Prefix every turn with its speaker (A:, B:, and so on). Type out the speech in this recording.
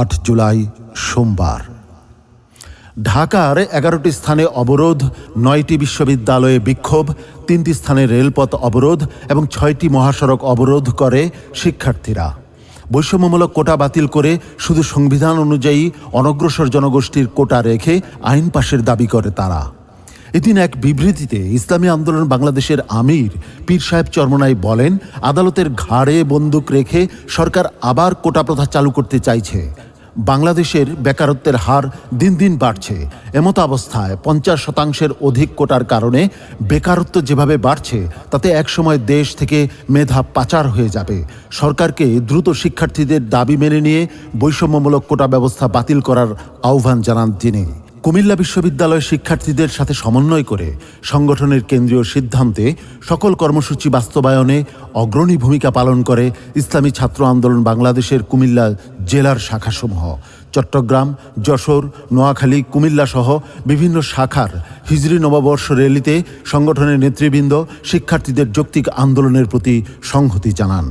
A: আট জুলাই সোমবার। ঢাকার এগারোটি স্থানে অবরোধ, নয়টি বিশ্ববিদ্যালয়ে বিক্ষোভ, তিনটি স্থানে রেলপথ অবরোধ এবং ছয়টি মহাসড়ক অবরোধ করে শিক্ষার্থীরা। বৈষম্যমূলক কোটা বাতিল করে শুধু সংবিধান অনুযায়ী অনগ্রসর জনগোষ্ঠীর কোটা রেখে আইন পাশের দাবি করে তারা। এদিন এক বিবৃতিতে ইসলামী আন্দোলন বাংলাদেশের আমির পীর সাহেব চরমনাই বলেন, আদালতের ঘাড়ে বন্দুক রেখে সরকার আবার কোটা প্রথা চালু করতে চাইছে। বাংলাদেশের বেকারত্বের হার দিন দিন বাড়ছে। এমতো অবস্থায় পঞ্চাশ শতাংশের অধিক কোটার কারণে বেকারত্ব যেভাবে বাড়ছে, তাতে একসময় দেশ থেকে মেধা পাচার হয়ে যাবে। সরকারকে দ্রুত শিক্ষার্থীদের দাবি মেনে নিয়ে বৈষম্যমূলক কোটা ব্যবস্থা বাতিল করার আহ্বান জানান তিনি। কুমিল্লা বিশ্ববিদ্যালয়ের শিক্ষার্থীদের সাথে সমন্বয় করে সংগঠনের কেন্দ্রীয় সিদ্ধান্তে সকল কর্মসূচি বাস্তবায়নে অগ্রণী ভূমিকা পালন করে ইসলামী ছাত্র আন্দোলন বাংলাদেশের কুমিল্লা জেলার শাখাসমূহ। চট্টগ্রাম, যশোর, নোয়াখালী, কুমিল্লাসহ বিভিন্ন শাখার হিজরি নববর্ষ র্যালিতে সংগঠনের নেতৃবৃন্দ শিক্ষার্থীদের যৌক্তিক আন্দোলনের প্রতি সংহতি জানান।